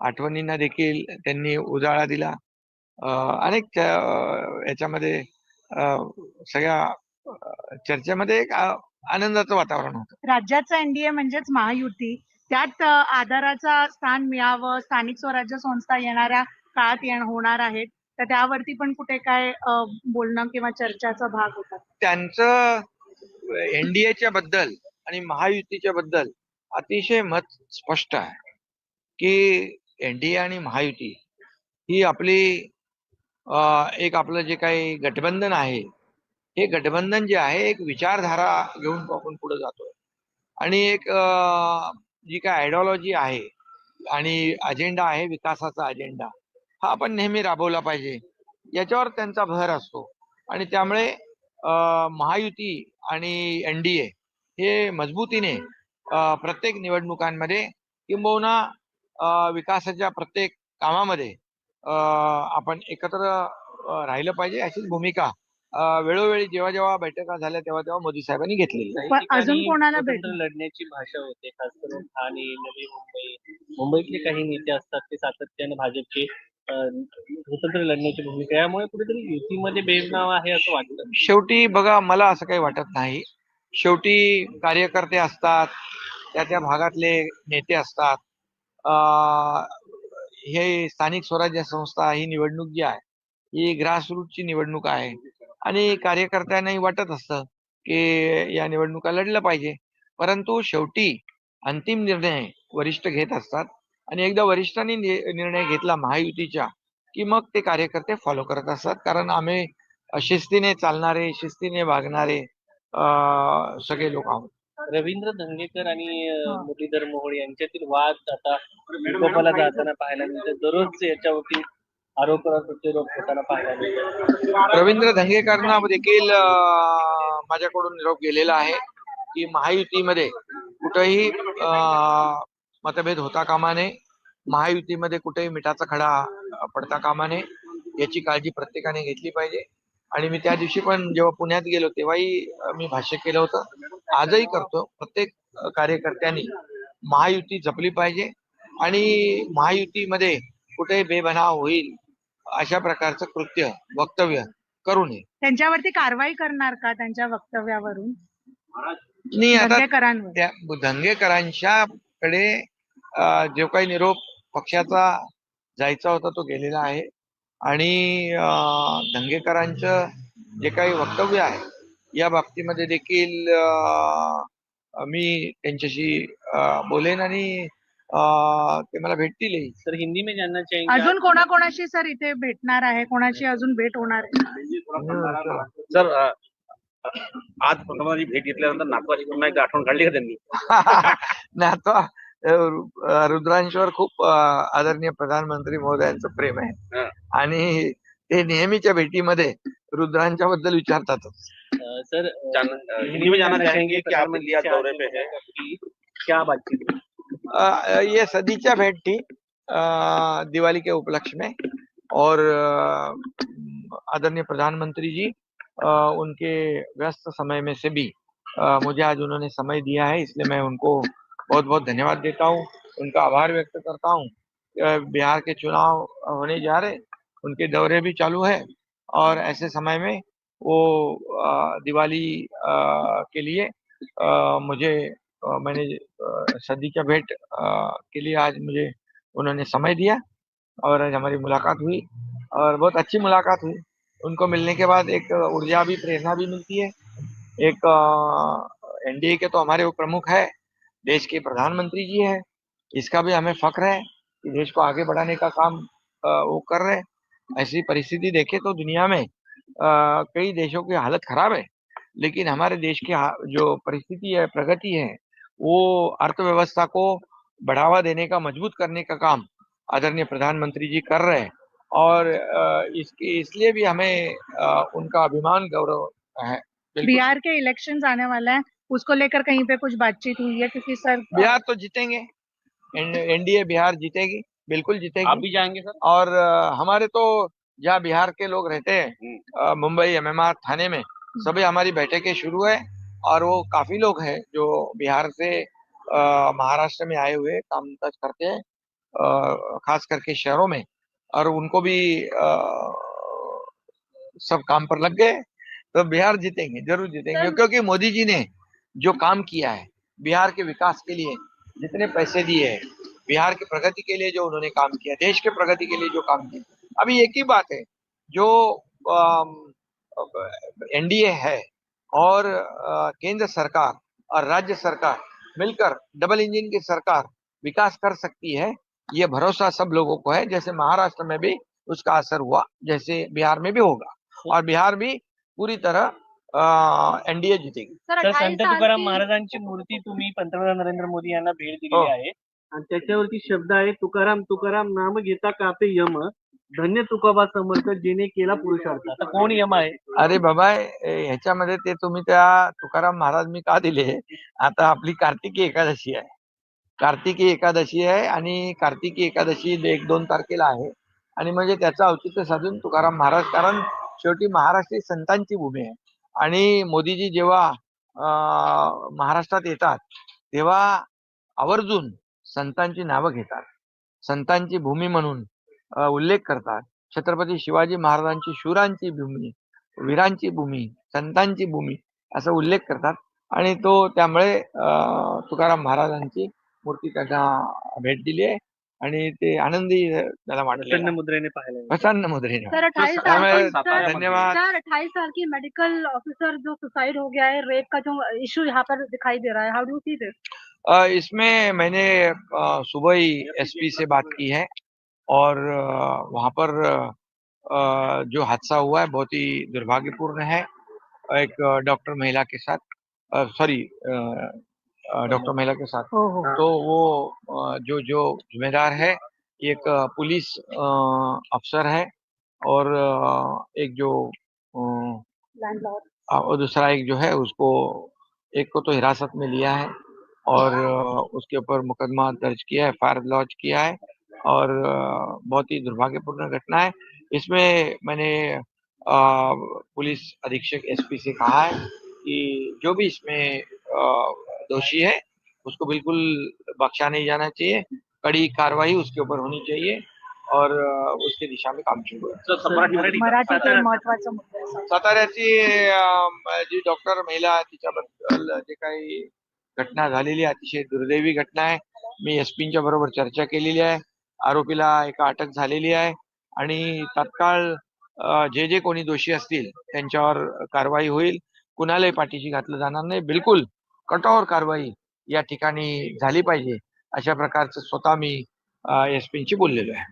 आठवणींना देखील त्यांनी उजाळा दिला. अनेक याच्यामध्ये सगळ्या चर्चेमध्ये एक आनंदाचं वातावरण होतं. राज्याचं एनडीए म्हणजेच महायुती त्यात आधाराचा स्थान मिळावं स्थानिक स्वराज्य संस्था येणाऱ्या काळात येण होणार आहेत. तर त्यावरती पण कुठे काय बोलणं किंवा चर्चाचा भाग होता? त्यांचं एनडीएच्या बद्दल आणि महायुतीच्या बद्दल अतिशय मत स्पष्ट आहे. की एनडीए आणि महायुती ही आपली एक आपलं जे काही गठबंधन आहे हे गठबंधन जे आहे एक विचारधारा घेऊन आपण पुढे जातोय. आणि एक जी काय आयडिओलॉजी आहे आणि अजेंडा आहे विकासाचा अजेंडा हा आपण नेहमी राबवला पाहिजे. याच्यावर त्यांचा भर असतो. आणि त्यामुळे महायुती आणि एनडीए हे मजबूतीने प्रत्येक निवडणुकांमध्ये किंबहुना विकासाच्या प्रत्येक कामामध्ये अं, आपण एकत्र राहिलं पाहिजे अशीच भूमिका वेळोवेळी जेव्हा जेव्हा बैठका झाल्या तेव्हा तेव्हा मोदी साहेबांनी घेतलेली. ठिकाणी अजून कोणाला? लढण्याची भाषा होते खास करून ठाणे नवी मुंबई. मुंबईतले काही नेते असतात ते सातत्याने भाजपचे स्वतंत्र लढण्याची भूमिका. यामुळे कुठेतरी युतीमध्ये बेबनाव आहे असं वाटतं. शेवटी बघा मला असं काही वाटत नाही. शेवटी कार्यकर्ते असतात त्या त्या भागातले नेते असतात. हे स्थानिक स्वराज्य संस्था ही निवडणूक जी आहे ही ग्रासरूटची निवडणूक आहे. आणि कार्यकर्त्यांनाही वाटत असतं की या निवडणुका लढलं पाहिजे. परंतु शेवटी अंतिम निर्णय वरिष्ठ घेत असतात आणि एकदा वरिष्ठांनी निर्णय घेतला महायुतीच्या की मग ते कार्यकर्ते फॉलो करत असतात. कारण आम्ही शिस्तीने चालणारे शिस्तीने वागणारे सगळे लोक आहोत. रवींद्र धंगेकर आणि अं. मुरलीधर मोहोळ यांच्यातील वाद आता विकोपाला जाताना पाहायला मिळते. दररोज याच्यावरती आरोप प्रत्यारोप होताना पाहायला मिळते. रवींद्र धंगेकरांना देखील अं, माझ्याकडून निरोप गेलेला आहे की महायुतीमध्ये कुठेही अं, मतभेद होता कामा नये. महायुतीमध्ये कुठेही मिठाचा खडा अं, पडता कामा नये. याची काळजी प्रत्येकाने घेतली पाहिजे. आणि मी त्या दिवशी पण जेव्हा पुण्यात गेलो तेव्हाही अं, मी भाष्य केलं होतं. आजही करतो. प्रत्येक कार्यकर्त्यांनी महायुती जपली पाहिजे आणि महायुतीमध्ये कुठेही बेबनाव होईल अशा प्रकारचं कृत्य वक्तव्य करू नये. त्यांच्यावरती कारवाई करणार का त्यांच्या वक्तव्यावरून? नाही आता त्या धंगेकरांच्याकडे अं, जो काही निरोप पक्षाचा जायचा होता तो गेलेला आहे. आणि धंगेकरांचं जे काही वक्तव्य आहे या बाबतीमध्ये देखील मी त्यांच्याशी बोलेन आणि अं, ते मला भेटतीलही तर हिंदी में जानना चाहेंगे अजून कोणाकोणाशी सर इथे भेटणार आहे? कोणाशी अजून भेट होणार आहे? सर अ, आज प्रथमची भेट घेतल्यानंतर नातवाची पुन्हा एकदा आठवण काढली का त्यांनी? अं, रुद्रांशवर खूप अं, आदरणीय प्रधानमंत्री महोदयांचं प्रेम आहे. हा. आणि ते नेहमीच्या भेटीमध्ये रुद्रांच्या बद्दल विचारतातच. सर जान- हिंदी में जानना चाहेंगे कि आप लिया दौरे पे है? क्या बातचीत? ये सदीचा भेंट थी दिवाली के उपलक्ष्य में और आदरणीय प्रधानमंत्री जी उनके व्यस्त समय में से भी मुझे आज उन्होंने समय दिया है इसलिए मैं उनको बहुत बहुत धन्यवाद देता हूँ उनका आभार व्यक्त करता हूँ। बिहार के चुनाव होने जा रहे उनके दौरे भी चालू है और ऐसे समय में वो दिवाली के लिए मुझे मैंने सदी का भेंट के लिए आज मुझे उन्होंने समय दिया और आज हमारी मुलाकात हुई और बहुत अच्छी मुलाकात हुई। उनको मिलने के बाद एक ऊर्जा भी, प्रेरणा भी मिलती है। एक एनडीए के तो हमारे वो प्रमुख है, देश के प्रधानमंत्री जी है, इसका भी हमें फक्र है कि देश को आगे बढ़ाने का काम वो कर रहे हैं। ऐसी परिस्थिति देखे तो दुनिया में कई देशों की हालत खराब है लेकिन हमारे देश की जो परिस्थिति है प्रगति है वो अर्थव्यवस्था को बढ़ावा देने का मज़बूत करने का काम आदरणीय प्रधानमंत्री जी कर रहे हैं। और इसके इसलिए भी हमें उनका अभिमान गौरव है बिहार के इलेक्शन आने वाला है उसको लेकर कहीं पे कुछ बातचीत हुई है क्योंकि सर बिहार तो जीतेंगे एनडीए बिहार जीतेगी बिल्कुल जीतेगी। आप भी जाएँगे सर? और हमारे तो जहाँ बिहार के लोग रहते हैं हम्म। मुंबई एमएमआर थाने में सभी हमारी बैठकें शुरू है और वो काफ़ी लोग हैं जो बिहार से अ, महाराष्ट्र में आए हुए काम काज करते हैं खास करके शहरों में और उनको भी अ, सब काम पर लग गए। तो बिहार जीतेंगे ज़रूर जीतेंगे क्योंकि मोदी जी ने जो काम किया है बिहार के विकास के लिए जितने पैसे दिए हैं बिहार की प्रगति के लिए जो उन्होंने काम किया देश के प्रगति के लिए जो काम किया। अभी एक ही बात है जो एनडीए है और केंद्र सरकार और राज्य सरकार मिलकर डबल इंजन की सरकार विकास कर सकती है ये भरोसा सब लोगों को है जैसे महाराष्ट्र में भी उसका असर हुआ जैसे बिहार में भी होगा और बिहार भी पूरी तरह एनडीए जीतेगी। सर तर संत तुकाराम की महाराजांची मूर्ती तुम्ही पंतप्रधान नरेंद्र मोदी यांना भेट हो. दिलेली आहे. आणि त्याच्यावरती शब्द आहे तुकाराम तुकाराम नाम घेता कापे यम? धन्य तुकोबा समर्थ जेणे केला पुरुषार्थ. आता कोण यम आहे? अरे बाबा ह्याच्यामध्ये ते तुम्ही त्या तुकाराम महाराज मी का दिले? आता आपली कार्तिकी एकादशी आहे. कार्तिकी एकादशी आहे आणि कार्तिकी एकादशी एक दोन तारखेला आहे. आणि म्हणजे त्याचं औचित्य साधून तुकाराम महाराज कारण शेवटी महाराष्ट्र ही संतांची भूमी आहे. आणि मोदीजी जेव्हा अं, महाराष्ट्रात येतात तेव्हा आवर्जून संतांची नावं घेतात. संतांची भूमी म्हणून उल्लेख करतात. छत्रपती शिवाजी महाराजांची शूरांची भूमी वीरांची भूमी संतांची भूमी असा उल्लेख करतात. आणि तो त्यामुळे तुकाराम महाराजांची मूर्ती त्यांना भेट दिली आहे. आणि ते आनंदी त्याला प्रसन्न मुद्रेने. प्रसन्न मुद्रेने धन्यवाद. सर अट्ठाईस साल की मेडिकल ऑफिसर जो सुसाइड हो गया है रेप का जो इशू यहाँ पर दिखाई दे रहा है. हाउ डू सी दिस इसमें मैंने सुबह ही एसपी से बात की है। और वहाँ पर जो हादसा हुआ है बहुत ही दुर्भाग्यपूर्ण है। एक डॉक्टर महिला के साथ सॉरी डॉक्टर महिला के साथ। तो वो जो जो जिम्मेदार है एक पुलिस अफसर है और एक जो और दूसरा एक जो है उसको एक को तो हिरासत में लिया है और उसके ऊपर मुकदमा दर्ज किया है फायर लॉन्च किया है। और बहुत ही दुर्भाग्यपूर्ण घटना है। इसमें मैंने अ, पुलिस अधीक्षक एसपी से कहा है कि जो भी इसमें दोषी है उसको बिल्कुल बख्शा नहीं जाना चाहिए। कड़ी कार्रवाई उसके ऊपर होनी चाहिए और उसके दिशा में काम शुरू है सर, आहे. साताऱ्याची जी डॉक्टर महिला तिच्याबद्दल जे काही घटना झालेली अतिशय दुर्दैवी घटना आहे. मी एसपींच्या बरोबर चर्चा केलेली आहे. आरोपीला एका अटक झालेली आहे आणि तात्काळ जे जे कोणी दोषी असतील त्यांच्यावर कारवाई होईल. कुणालाही पाठीशी घातलं जाणार नाही. बिलकुल कठोर कारवाई या ठिकाणी झाली पाहिजे अशा प्रकारचं स्वतः मी एसपींशी बोललेलो आहे.